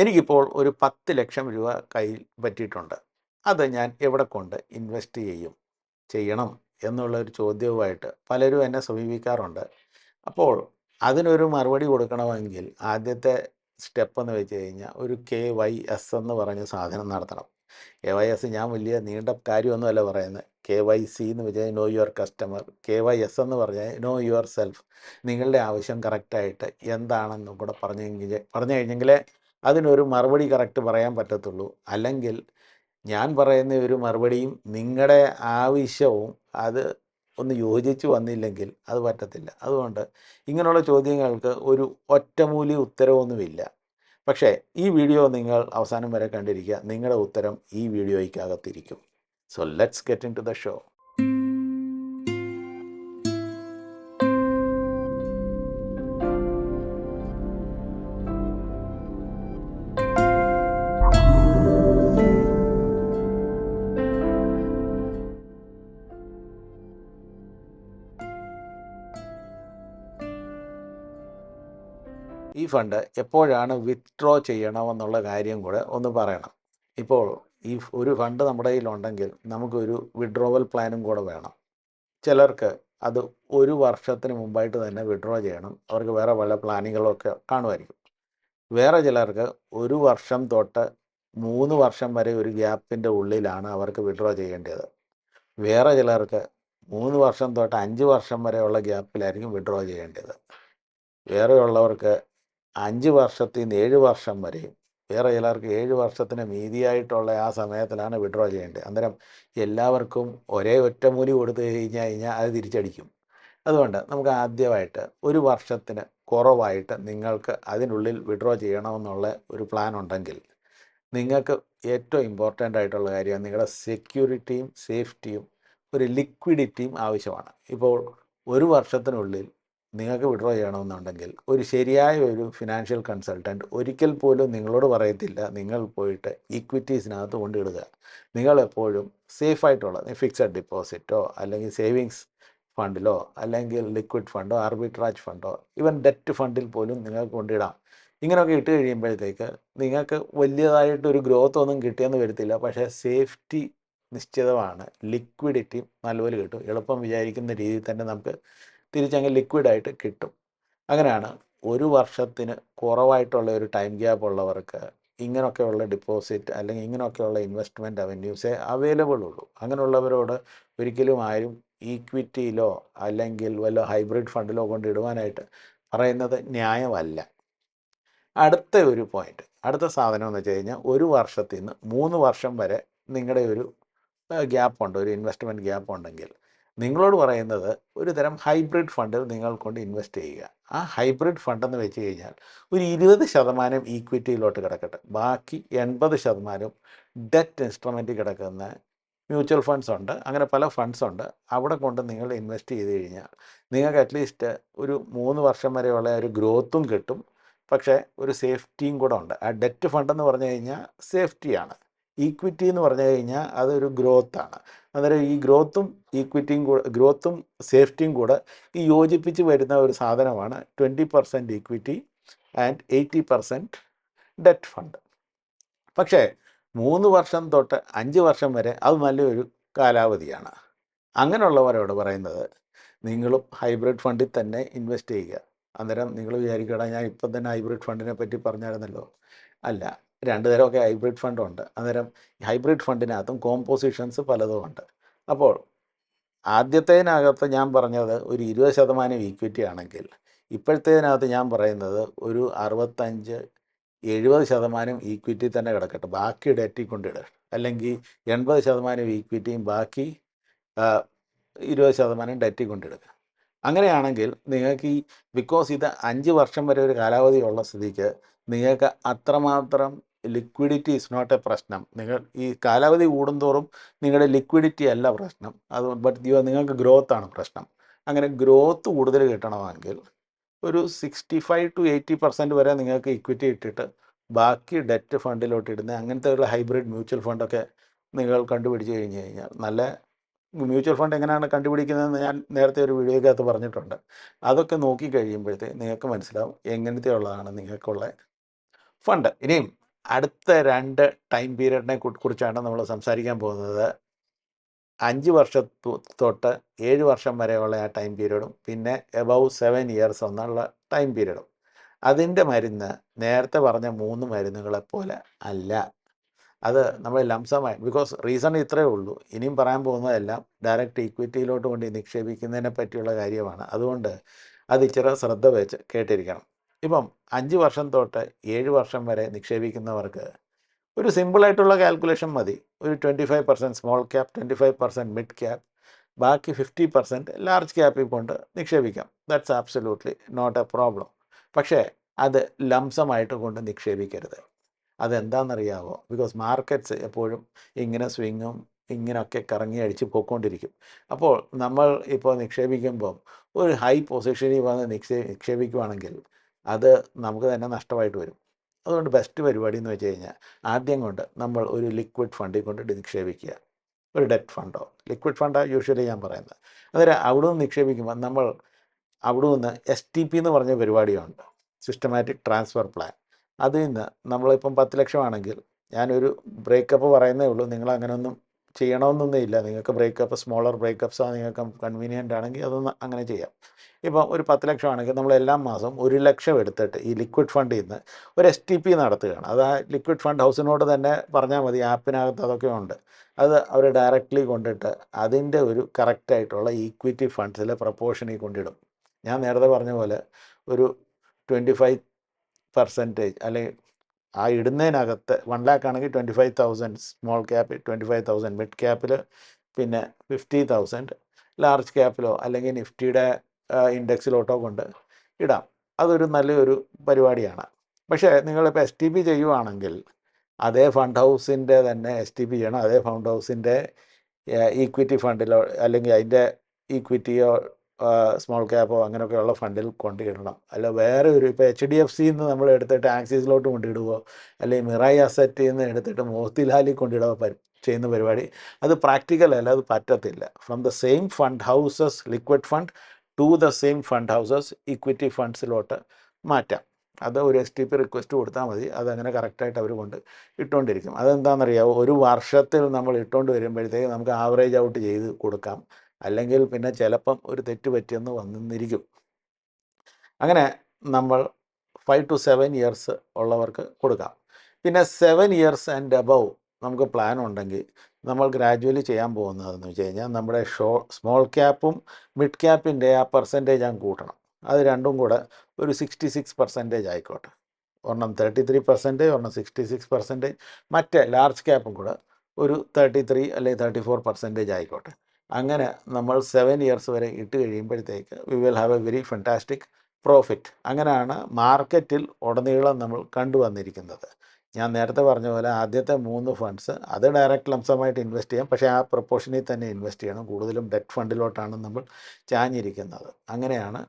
എനിക്കിപ്പോൾ ഒരു പത്ത് ലക്ഷം രൂപ കയ്യിൽ പറ്റിയിട്ടുണ്ട്. അത് ഞാൻ എവിടെ കൊണ്ട് ഇൻവെസ്റ്റ് ചെയ്യും ചെയ്യണം എന്നുള്ള ഒരു ചോദ്യവുമായിട്ട് പലരും എന്നെ സമീപിക്കാറുണ്ട്. അപ്പോൾ അതിനൊരു മറുപടി കൊടുക്കണമെങ്കിൽ ആദ്യത്തെ സ്റ്റെപ്പ് എന്ന് വെച്ച് കഴിഞ്ഞാൽ ഒരു കെ വൈ എസ് എന്ന് പറഞ്ഞ സാധനം നടത്തണം. കെ വൈ എസ് ഞാൻ വലിയ നീണ്ട കാര്യമൊന്നുമല്ല പറയുന്നത്. കെ വൈ സി എന്ന് വെച്ചാൽ know your customer K Y S എന്ന് പറഞ്ഞാൽ നോ യുവർ സെൽഫ് നിങ്ങളുടെ ആവശ്യം കറക്റ്റായിട്ട് എന്താണെന്നും കൂടെ പറഞ്ഞെങ്കിൽ പറഞ്ഞു കഴിഞ്ഞെങ്കിലേ അതിനൊരു മറുപടി കറക്റ്റ് പറയാൻ പറ്റത്തുള്ളൂ. അല്ലെങ്കിൽ ഞാൻ പറയുന്ന ഒരു മറുപടിയും നിങ്ങളുടെ ആവശ്യവും അത് ഒന്ന് യോജിച്ച് വന്നില്ലെങ്കിൽ അത് പറ്റത്തില്ല. അതുകൊണ്ട് ഇങ്ങനെയുള്ള ചോദ്യങ്ങൾക്ക് ഒരു ഒറ്റമൂലി ഉത്തരവൊന്നുമില്ല. പക്ഷേ ഈ വീഡിയോ നിങ്ങൾ അവസാനം വരെ കണ്ടിരിക്കുക. നിങ്ങളുടെ ഉത്തരം ഈ വീഡിയോയ്ക്കകത്തിരിക്കും. So let's get into the show ഈ ഫണ്ട് എപ്പോഴാണ് വിത്ഡ്രോ ചെയ്യണമെന്നുള്ള കാര്യം കൂടെ ഒന്ന് പറയണം. ഇപ്പോൾ ഈ ഒരു ഫണ്ട് നമ്മുടെ കയ്യിലുണ്ടെങ്കിൽ നമുക്കൊരു വിഡ്രോവൽ പ്ലാനും കൂടെ വേണം. ചിലർക്ക് അത് ഒരു വർഷത്തിന് മുമ്പായിട്ട് തന്നെ വിഡ്രോ ചെയ്യണം. അവർക്ക് വേറെ പല പ്ലാനിങ്ങുകളൊക്കെ കാണുമായിരിക്കും. വേറെ ചിലർക്ക് ഒരു വർഷം തൊട്ട് മൂന്ന് വർഷം വരെ ഒരു ഗ്യാപ്പിന്റെ ഉള്ളിലാണ് അവർക്ക് വിഡ്രോ ചെയ്യേണ്ടത്. വേറെ ചിലർക്ക് മൂന്ന് വർഷം തൊട്ട് അഞ്ച് വർഷം വരെയുള്ള ഗ്യാപ്പിലായിരിക്കും വിഡ്രോ ചെയ്യേണ്ടത്. വേറെ ഉള്ളവർക്ക് അഞ്ച് വർഷത്തിൽ നിന്ന് ഏഴ് വർഷം വരെയും വേറെ ചിലർക്ക് ഏഴ് വർഷത്തിന് മീതിയായിട്ടുള്ള ആ സമയത്തിലാണ് വിഡ്രോ ചെയ്യേണ്ടത്. അന്നേരം എല്ലാവർക്കും ഒരേ ഒറ്റമൂലി കൊടുത്തു കഴിഞ്ഞാൽ കഴിഞ്ഞാൽ അത് തിരിച്ചടിക്കും. അതുകൊണ്ട് നമുക്ക് ആദ്യമായിട്ട് ഒരു വർഷത്തിന് കുറവായിട്ട് നിങ്ങൾക്ക് അതിനുള്ളിൽ വിഡ്രോ ചെയ്യണമെന്നുള്ള ഒരു പ്ലാൻ ഉണ്ടെങ്കിൽ നിങ്ങൾക്ക് ഏറ്റവും ഇമ്പോർട്ടന്റ് ആയിട്ടുള്ള കാര്യം നിങ്ങളുടെ സെക്യൂരിറ്റിയും സേഫ്റ്റിയും ഒരു ലിക്വിഡിറ്റിയും ആവശ്യമാണ്. ഇപ്പോൾ ഒരു വർഷത്തിനുള്ളിൽ നിങ്ങൾക്ക് വിഡ്രോ ചെയ്യണമെന്നുണ്ടെങ്കിൽ ഒരു ശരിയായ ഒരു ഫിനാൻഷ്യൽ കൺസൾട്ടന്റ് ഒരിക്കൽ പോലും നിങ്ങളോട് പറയത്തില്ല. നിങ്ങൾ പോയിട്ട് ഇക്വിറ്റീസിനകത്ത് കൊണ്ടിടുക. നിങ്ങളെപ്പോഴും സേഫായിട്ടുള്ള ഫിക്സഡ് ഡിപ്പോസിറ്റോ അല്ലെങ്കിൽ സേവിങ്സ് ഫണ്ടിലോ അല്ലെങ്കിൽ ലിക്വിഡ് ഫണ്ടോ ആർബിട്രാജ് ഫണ്ടോ ഈവൻ ഡെറ്റ് ഫണ്ടിൽ പോലും നിങ്ങൾക്ക് കൊണ്ടിടാം. ഇങ്ങനെയൊക്കെ ഇട്ട് കഴിയുമ്പോഴത്തേക്ക് നിങ്ങൾക്ക് വലിയതായിട്ടൊരു ഗ്രോത്ത് ഒന്നും കിട്ടിയെന്ന് വരത്തില്ല. പക്ഷേ സേഫ്റ്റി നിശ്ചിതമാണ്. ലിക്വിഡിറ്റി നല്ലപോലെ കിട്ടും. എളുപ്പം വിചാരിക്കുന്ന രീതിയിൽ തന്നെ നമുക്ക് തിരിച്ചങ്ങ് ലിക്വിഡായിട്ട് കിട്ടും. അങ്ങനെയാണ് ഒരു വർഷത്തിന് കുറവായിട്ടുള്ള ഒരു ടൈം ഗ്യാപ്പ് ഉള്ളവർക്ക് ഇങ്ങനെയൊക്കെയുള്ള ഡിപ്പോസിറ്റ് അല്ലെങ്കിൽ ഇങ്ങനെയൊക്കെയുള്ള ഇൻവെസ്റ്റ്മെന്റ് അവന്യൂസേ അവൈലബിൾ ഉള്ളൂ. അങ്ങനെയുള്ളവരോട് ഒരിക്കലും ആരും ഈക്വിറ്റിയിലോ അല്ലെങ്കിൽ വല്ല ഹൈബ്രിഡ് ഫണ്ടിലോ കൊണ്ടിടുവാനായിട്ട് പറയുന്നത് ന്യായമല്ല. അടുത്ത ഒരു പോയിന്റ് അടുത്ത സാധനം എന്ന് വെച്ച് കഴിഞ്ഞാൽ ഒരു വർഷത്തിൽ നിന്ന് മൂന്ന് വർഷം വരെ നിങ്ങളുടെ ഒരു ഗ്യാപ്പ് ഉണ്ട് ഒരു ഇൻവെസ്റ്റ്മെന്റ് ഗ്യാപ്പ് ഉണ്ടെങ്കിൽ നിങ്ങളോട് പറയുന്നത് ഒരു തരം ഹൈബ്രിഡ് ഫണ്ടിൽ നിങ്ങൾ കൊണ്ട് ഇൻവെസ്റ്റ് ചെയ്യുക. ആ ഹൈബ്രിഡ് ഫണ്ടെന്ന് വെച്ച് കഴിഞ്ഞാൽ ഒരു ഇരുപത് ശതമാനം ഈക്വിറ്റിയിലോട്ട് കിടക്കട്ടെ. ബാക്കി എൺപത് ശതമാനം ഡെറ്റ് ഇൻസ്ട്രുമെന്റ് കിടക്കുന്ന മ്യൂച്വൽ ഫണ്ട്സ് ഉണ്ട്. അങ്ങനെ പല ഫണ്ട്സ് ഉണ്ട്. അവിടെ കൊണ്ട് നിങ്ങൾ ഇൻവെസ്റ്റ് ചെയ്ത് കഴിഞ്ഞാൽ നിങ്ങൾക്ക് അറ്റ്ലീസ്റ്റ് ഒരു മൂന്ന് വർഷം വരെയുള്ള ഒരു ഗ്രോത്തും കിട്ടും. പക്ഷേ ഒരു സേഫ്റ്റിയും കൂടെ ഉണ്ട്. ആ ഡെറ്റ് ഫണ്ട് എന്ന് പറഞ്ഞു കഴിഞ്ഞാൽ സേഫ്റ്റിയാണ് ഈക്വിറ്റി എന്ന് പറഞ്ഞു കഴിഞ്ഞാൽ അതൊരു ഗ്രോത്താണ് അന്നേരം ഈ ഗ്രോത്തും ഈക്വിറ്റിയും കൂടെ ഗ്രോത്തും സേഫ്റ്റിയും കൂടെ ഈ യോജിപ്പിച്ച് വരുന്ന ഒരു സാധനമാണ് twenty percent equity and eighty percent debt fund പക്ഷേ മൂന്ന് വർഷം തൊട്ട് അഞ്ച് വർഷം വരെ അത് നല്ലൊരു കാലാവധിയാണ്. അങ്ങനെയുള്ളവരോട് പറയുന്നത് നിങ്ങളും ഹൈബ്രിഡ് ഫണ്ടിൽ തന്നെ ഇൻവെസ്റ്റ് ചെയ്യുക. അന്നേരം നിങ്ങൾ വിചാരിക്കടാ ഞാൻ ഇപ്പം തന്നെ ഹൈബ്രിഡ് ഫണ്ടിനെ പറ്റി പറഞ്ഞായിരുന്നല്ലോ. അല്ല രണ്ട് തരമൊക്കെ ഹൈബ്രിഡ് ഫണ്ടുണ്ട് അന്നേരം ഹൈബ്രിഡ് ഫണ്ടിനകത്തും കോമ്പോസിഷൻസ് പലതും ഉണ്ട്. അപ്പോൾ ആദ്യത്തേതിനകത്ത് ഞാൻ പറഞ്ഞത് ഒരു ഇരുപത് ശതമാനം ഈക്വിറ്റി ആണെങ്കിൽ ഇപ്പോഴത്തേതിനകത്ത് ഞാൻ പറയുന്നത് ഒരു അറുപത്തഞ്ച് എഴുപത് ശതമാനം ഈക്വിറ്റി തന്നെ കിടക്കട്ടെ. ബാക്കി ഡെറ്റിൽ കൊണ്ടിട അല്ലെങ്കിൽ എൺപത് ശതമാനം ഈക്വിറ്റിയും ബാക്കി ഇരുപത് ശതമാനം ഡെറ്റിൽ കൊണ്ടിടുക അങ്ങനെയാണെങ്കിൽ നിങ്ങൾക്ക് ഈ ബിക്കോസ് ഇത് അഞ്ച് വർഷം വരെ ഒരു കാലാവധിയുള്ള സ്ഥിതിക്ക് നിങ്ങൾക്ക് അത്രമാത്രം ലിക്വിഡിറ്റി ഇസ് നോട്ട് എ പ്രശ്നം. നിങ്ങൾ ഈ കാലാവധി കൂടുന്തോറും നിങ്ങളുടെ ലിക്വിഡിറ്റി അല്ല പ്രശ്നം. അത് ബട്ട് യു നിങ്ങൾക്ക് ഗ്രോത്ത് ആണ് പ്രശ്നം. അങ്ങനെ ഗ്രോത്ത് കൂടുതൽ കിട്ടണമെങ്കിൽ ഒരു sixty five to eighty percent വരെ നിങ്ങൾക്ക് ഇക്വിറ്റി ഇട്ടിട്ട് ബാക്കി ഡെറ്റ് ഫണ്ടിലോട്ട് ഇടുന്ന. അങ്ങനത്തെ ഉള്ള ഹൈബ്രിഡ് മ്യൂച്വൽ ഫണ്ടൊക്കെ നിങ്ങൾ കണ്ടുപിടിച്ച് കഴിഞ്ഞ് കഴിഞ്ഞാൽ നല്ല മ്യൂച്വൽ ഫണ്ട് എങ്ങനെയാണ് കണ്ടുപിടിക്കുന്നതെന്ന് ഞാൻ നേരത്തെ ഒരു വീഡിയോക്കകത്ത് പറഞ്ഞിട്ടുണ്ട്. അതൊക്കെ നോക്കി കഴിയുമ്പോഴത്തേ നിങ്ങൾക്ക് മനസ്സിലാവും എങ്ങനത്തെ ഉള്ളതാണ് നിങ്ങൾക്കുള്ള ഫണ്ട് ഇനിയും അടുത്ത രണ്ട് ടൈം പീരീഡിനെ കുറിച്ചാണ് നമ്മൾ സംസാരിക്കാൻ പോകുന്നത്. അഞ്ച് വർഷം തൊട്ട് ഏഴ് വർഷം വരെയുള്ള ആ ടൈം പീരീഡും പിന്നെ എബവ് സെവൻ ഇയേഴ്സ് എന്നുള്ള ടൈം പീരീഡും. അതിന്റെ മരുന്ന് നേരത്തെ പറഞ്ഞ മൂന്ന് മരുന്നുകളെ പോലെ അല്ല. അത് നമ്മൾ ലംസമായി ബിക്കോസ് റീസൺ ഇത്രയേ ഉള്ളൂ. ഇനിയും പറയാൻ പോകുന്നതെല്ലാം ഡയറക്റ്റ് ഇക്വിറ്റിയിലോട്ട് കൊണ്ട് നിക്ഷേപിക്കുന്നതിനെ പറ്റിയുള്ള കാര്യമാണ്. അതുകൊണ്ട് അത് ഇച്ചിരി ശ്രദ്ധ വെച്ച് കേട്ടിരിക്കണം. ഇപ്പം അഞ്ച് വർഷം തൊട്ട് ഏഴ് വർഷം വരെ നിക്ഷേപിക്കുന്നവർക്ക് ഒരു സിമ്പിളായിട്ടുള്ള കാൽക്കുലേഷൻ മതി. ഒരു twenty five percent small cap twenty five percent mid cap ബാക്കി ഫിഫ്റ്റി പെർസെന്റ് ലാർജ് ക്യാപ്പിൽ കൊണ്ട് നിക്ഷേപിക്കാം. That's absolutely not a problem പക്ഷേ അത് ലംസമായിട്ട് കൊണ്ട് നിക്ഷേപിക്കരുത്. അതെന്താണെന്നറിയാവോ? ബിക്കോസ് മാർക്കറ്റ്സ് എപ്പോഴും ഇങ്ങനെ സ്വിങ്ങും ഇങ്ങനെയൊക്കെ കറങ്ങി അടിച്ച് പോയിക്കൊണ്ടിരിക്കും. അപ്പോൾ നമ്മൾ ഇപ്പോൾ നിക്ഷേപിക്കുമ്പം ഒരു ഹൈ പൊസിഷനിൽ വന്ന് നിക്ഷേ നിക്ഷേപിക്കുവാണെങ്കിൽ അത് നമുക്ക് തന്നെ നഷ്ടമായിട്ട് വരും. അതുകൊണ്ട് ബെസ്റ്റ് പരിപാടി എന്ന് വെച്ച് കഴിഞ്ഞാൽ ആദ്യം കൊണ്ട് നമ്മൾ ഒരു ലിക്വിഡ് ഫണ്ടിൽ കൊണ്ട് നിക്ഷേപിക്കുക. ഒരു ഡെറ്റ് ഫണ്ടോ ലിക്വിഡ് ഫണ്ടാണ് യൂഷ്വലി ഞാൻ പറയുന്നത്. അന്നേരം അവിടെ നിന്ന് നിക്ഷേപിക്കുമ്പോൾ നമ്മൾ അവിടെ നിന്ന് എസ് ടി പി എന്ന് പറഞ്ഞ പരിപാടിയുണ്ട്. സിസ്റ്റമാറ്റിക് ട്രാൻസ്ഫർ പ്ലാൻ അതിൽ നിന്ന് നമ്മളിപ്പം പത്ത് ലക്ഷമാണെങ്കിൽ ഞാനൊരു ബ്രേക്കപ്പ് പറയുന്നേ ഉള്ളൂ. നിങ്ങൾ അങ്ങനെയൊന്നും ചെയ്യണമെന്നൊന്നും ഇല്ല. നിങ്ങൾക്ക് ബ്രേക്കപ്പ് സ്മോളർ ബ്രേക്കപ്പ്സാണ് നിങ്ങൾക്ക് കൺവീനിയന്റ് ആണെങ്കിൽ അതൊന്ന് അങ്ങനെ ചെയ്യാം. ഇപ്പം ഒരു പത്ത് ലക്ഷം ആണെങ്കിൽ നമ്മൾ എല്ലാ മാസം ഒരു ലക്ഷം എടുത്തിട്ട് ഈ ലിക്വിഡ് ഫണ്ടിൽ നിന്ന് ഒരു എസ് ടി പി നടത്തുകയാണ്. അത് ആ ലിക്വിഡ് ഫണ്ട് ഹൗസിനോട് തന്നെ പറഞ്ഞാൽ മതി. ആപ്പിനകത്ത് അതൊക്കെ ഉണ്ട്. അത് അവർ ഡയറക്റ്റ്ലി കൊണ്ടിട്ട് അതിന്റെ ഒരു കറക്റ്റായിട്ടുള്ള ഈക്വിറ്റി ഫണ്ട്സിലെ പ്രപ്പോർഷനിൽ കൊണ്ടിടും. ഞാൻ നേരത്തെ പറഞ്ഞ പോലെ ഒരു ട്വന്റി ഫൈവ് പെർസെന്റേജ് അല്ലെങ്കിൽ ആ ഇടുന്നതിനകത്ത് വൺ ലാക്ക് ആണെങ്കിൽ twenty five thousand small cap twenty five thousand mid ക്യാപ്പിൽ പിന്നെ ഫിഫ്റ്റി തൗസൻഡ് ലാർജ് ക്യാപ്പിലോ അല്ലെങ്കിൽ നിഫ്റ്റിയുടെ ഇൻഡെക്സിലോട്ടോ കൊണ്ട് ഇടാം. അതൊരു നല്ലൊരു പരിപാടിയാണ്. പക്ഷേ നിങ്ങളിപ്പോൾ എസ് ടി പി ചെയ്യുവാണെങ്കിൽ അതേ ഫണ്ട് ഹൗസിന്റെ തന്നെ എസ് ടി പി ചെയ്യണം. അതേ ഫണ്ട് ഹൗസിന്റെ ഈക്വിറ്റി ഫണ്ടിലോ അല്ലെങ്കിൽ അതിന്റെ ഈക്വിറ്റിയോ സ്മോൾ ക്യാപ്പോ അങ്ങനെയൊക്കെയുള്ള ഫണ്ടിൽ കൊണ്ടിടണം അല്ല വേറെ ഒരു ഇപ്പോൾ എച്ച് ഡി എഫ് സിയിൽ നിന്ന് നമ്മൾ എടുത്തിട്ട് ആക്സിസിലോട്ട് കൊണ്ടിടുകയോ അല്ലെങ്കിൽ മിറായി അസറ്റിൽ നിന്ന് എടുത്തിട്ട് മോത്തിലാലിൽ കൊണ്ടിടുക ചെയ്യുന്ന പരിപാടി? അത് പ്രാക്ടിക്കൽ അല്ല അത് പറ്റത്തില്ല. From the same fund houses liquid fund to the same fund houses equity ഫണ്ട്സിലോട്ട് മാറ്റാം. അത് ഒരു എസ് ടി പി റിക്വസ്റ്റ് കൊടുത്താൽ മതി. അതങ്ങനെ കറക്റ്റായിട്ട് അവർ കൊണ്ട് ഇട്ടുകൊണ്ടിരിക്കും അതെന്താണെന്നറിയാമോ ഒരു വർഷത്തിൽ നമ്മൾ ഇട്ടുകൊണ്ട് വരുമ്പോഴത്തേക്ക് നമുക്ക് ആവറേജ് ഔട്ട് ചെയ്ത് കൊടുക്കാം. അല്ലെങ്കിൽ പിന്നെ ചിലപ്പം ഒരു തെറ്റ് പറ്റിയെന്ന് വന്നിരിക്കും. അങ്ങനെ നമ്മൾ ഫൈവ് ടു സെവൻ ഇയേഴ്സ് ഉള്ളവർക്ക് കൊടുക്കാം. പിന്നെ സെവൻ ഇയേഴ്സ് ആൻഡ് അബവ് നമുക്ക് പ്ലാൻ ഉണ്ടെങ്കിൽ നമ്മൾ ഗ്രാജുവലി ചെയ്യാൻ പോകുന്നതെന്ന് വെച്ച് കഴിഞ്ഞാൽ നമ്മുടെ ഷോ സ്മോൾ ക്യാപ്പും മിഡ് ക്യാപ്പിന്റെ ആ പെർസെന്റേജ് ഞാൻ കൂട്ടണം. അത് രണ്ടും കൂടെ ഒരു സിക്സ്റ്റി സിക്സ് പെർസെന്റേജ് ആയിക്കോട്ടെ. ഒരെണ്ണം തേർട്ടി ത്രീ പെർസെന്റേജ് ഒരെണ്ണം സിക്സ്റ്റി സിക്സ് പെർസെന്റേജ് മറ്റേ ലാർജ് ക്യാപ്പും കൂടെ ഒരു തേർട്ടി ത്രീ അല്ലെങ്കിൽ തേർട്ടി ഫോർ പെർസെന്റേജ് ആയിക്കോട്ടെ. അങ്ങനെ നമ്മൾ സെവൻ ഇയേഴ്സ് വരെ ഇട്ട് കഴിയുമ്പോഴത്തേക്ക് we will have a very fantastic profit അങ്ങനെയാണ് മാർക്കറ്റിൽ ഉടനീളം നമ്മൾ കണ്ടുവന്നിരിക്കുന്നത്. ഞാൻ നേരത്തെ പറഞ്ഞ പോലെ ആദ്യത്തെ മൂന്ന് ഫണ്ട്സ് അത് ഡയറക്റ്റ് ലംസമായിട്ട് ഇൻവെസ്റ്റ് ചെയ്യാം. പക്ഷേ ആ പ്രൊപ്പോർഷനിൽ തന്നെ ഇൻവെസ്റ്റ് ചെയ്യണം. കൂടുതലും ഡെറ്റ് ഫണ്ടിലോട്ടാണ് നമ്മൾ ചാഞ്ഞിരിക്കുന്നത്. അങ്ങനെയാണ്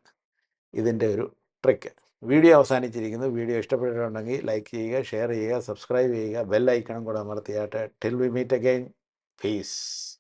ഇതിന്റെ ഒരു ട്രിക്ക് വീഡിയോ അവസാനിച്ചിരിക്കുന്നു. വീഡിയോ ഇഷ്ടപ്പെട്ടിട്ടുണ്ടെങ്കിൽ ലൈക്ക് ചെയ്യുക ഷെയർ ചെയ്യുക സബ്സ്ക്രൈബ് ചെയ്യുക ബെൽ ഐക്കണം കൂടെ അമർത്തിയാട്ടെ. Till we meet again peace